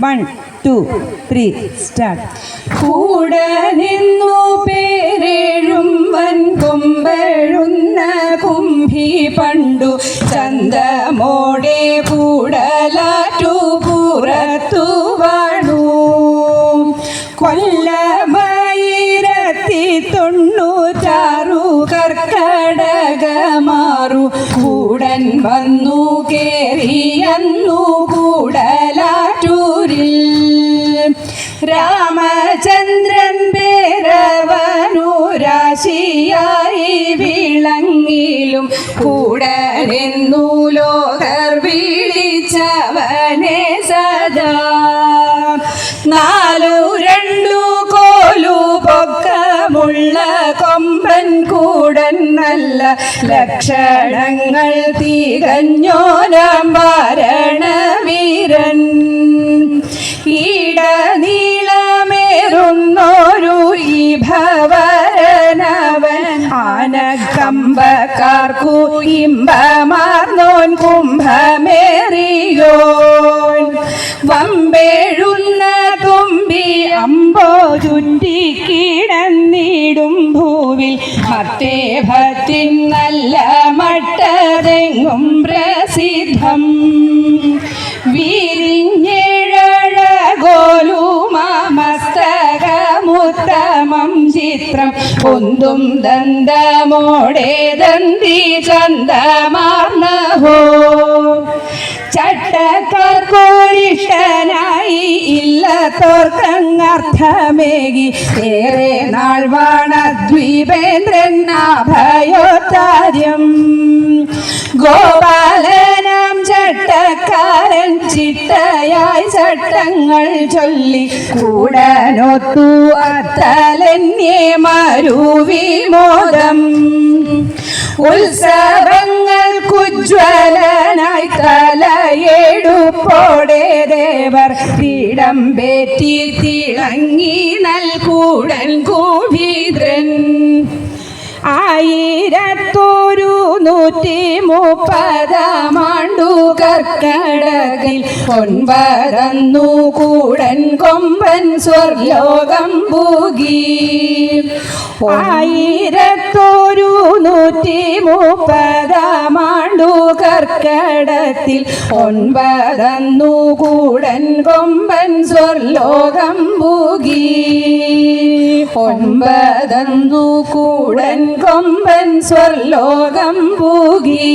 One two three start കൂടെ നിന്നു പേരേഴും വൻ കൊമ്പഴുന്ന കുംഭി പണ്ടു ചന്തമോടെ കൂടലാറ്റു പുറത്തു വാണു. കൊല്ലമായിരത്തി തൊണ്ണൂറ്റാറു കർക്കടകമാറു. കൂടൻ വന്നു കേറിയന്നു വിളങ്ങിലും കൂടെ നിന്നു ലോകർ വിളിച്ചവനെ സദാ. നാലു രണ്ടു കോലു പൊക്കമുള്ള കൊമ്പൻ കൂടൻ നല്ല ലക്ഷണങ്ങൾ തികഞ്ഞോരം വാരണവീരൻ. ഈട ആനക്കമ്പക്കാർക്കു ഇമ്പമാർന്നോൻ കുംഭമേറിയോൻ. വമ്പേഴുന്ന തുമ്പി അമ്പോ ചുറ്റി കിടന്നിടും ഭൂവിൽ. മത്തേഭത്തിൻ നല്ല മട്ടതെങ്ങും പ്രസിദ്ധം. വീരിഞ്ഞേഴകോലുമസ്തകമുത്തമം ചിത്രം പൊന്തും ദന്തമോടെ ദന്തി ചന്തമാർന്നഹോ. ചട്ടക്കാർക്കോരിഷ്ടനായി ഇല്ലത്തോർക്കങ്ങർത്ഥമേകി. ഏറെ നാൾ വാണദ്വീപേന്ദ്രൻ അഭയോത്താര്യം. ഗോപാലനം ചട്ടക്കാരൻ ചിട്ടയായി ചട്ടങ്ങൾ ചൊല്ലി കൂടനൊത്തു അത്തലന്യേ ഉത്സവങ്ങൾ ഉത്സവങ്ങൾക്കുജ്വലനായി തലയെടുപ്പോടെ ദേവർ പീഠം പേറ്റി തിളങ്ങി നൽകൂടൻ കൂഭീദ്രൻ ആയിരത്തോരു നൂറ്റി മുപ്പതാമാണ്ടു കർക്കടകിൽ ഒൻപതന്നു കൂടൻ കൊമ്പൻ സ്വർലോകം പൂകി ആയിരത്തോരു നൂറ്റി മുപ്പതാമാണ്ടു കർക്കടത്തിൽ ഒൻപതന്നു കൂടൻ കൊമ്പൻ സ്വർലോകം പൂകി ഒൻപതന്നു കൂടൻ കൊമ്പൻ സ്വർലോകം പൂകി